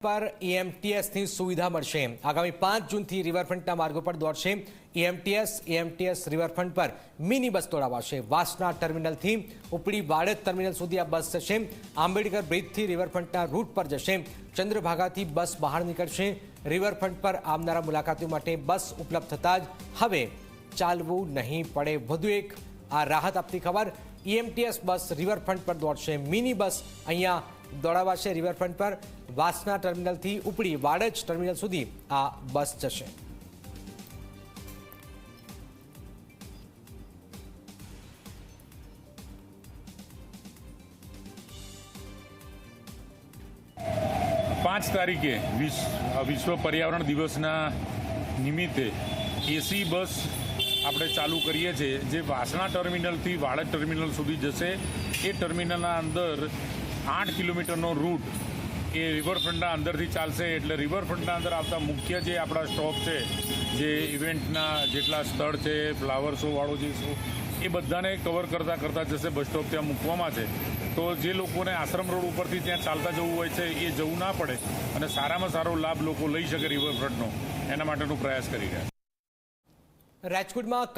પર એએમટીએસની સુવિધા મળશે આગામી પાંચ જૂનથી રિવરફ્રન્ટના માર્ગો પર દોડશે એએમટીએસ એએમટીએસ રિવરફ્રન્ટ પર મિની બસ દોડાવાશે વાસના ટર્મિનલથી ઉપડી વાડજ ટર્મિનલ સુધી આ બસ જશે આંબેડકર બ્રિજથી રિવરફ્રન્ટના રૂટ પર જશે ચંદ્રભાગાથી બસ બહાર નીકળશે રિવરફ્રન્ટ પર આવનારા મુલાકાતીઓ માટે બસ ઉપલબ્ધ થતાં જ હવે ચાલવું નહીં પડે વધુ એક આ રાહત આપતી ખબર ઈએમટીએસ બસ રિવરફ્રન્ટ પર દોડશે મિની બસ અહીંયા દોડાવાશે રિવરફ્રન્ટ પર. વાસના ટર્મિનલથી ઉપડી વાડજ ટર્મિનલ સુધી આ બસ જશે. પાંચ તારીખે વિશ્વ પર્યાવરણ દિવસના નિમિત્તે એસી બસ આપણે ચાલુ કરીએ છીએ. જે વાસણા ટર્મિનલથી વાડજ ટર્મિનલ સુધી જશે. એ ટર્મિનલના અંદર આઠ કિલોમીટરનો રૂટ એ રિવરફ્રન્ટના અંદરથી ચાલશે એટલે રિવરફ્રન્ટના અંદર આવતા મુખ્ય જે આપણા સ્ટોપ છે, જે ઇવેન્ટના જેટલા સ્થળ છે ફ્લાવર શોવાળો જે શો એ બધાને કવર કરતાં કરતાં જશે બસ સ્ટોપ ત્યાં મૂકવામાં છે. તો જે લોકોને આશ્રમ રોડ ઉપરથી ત્યાં ચાલતા જવું હોય છે, એ જવું ના પડે અને સારામાં સારો લાભ લોકો લઈ શકે રિવરફ્રન્ટનો એના માટેનો પ્રયાસ કરી રહ્યા રાજકોટમાં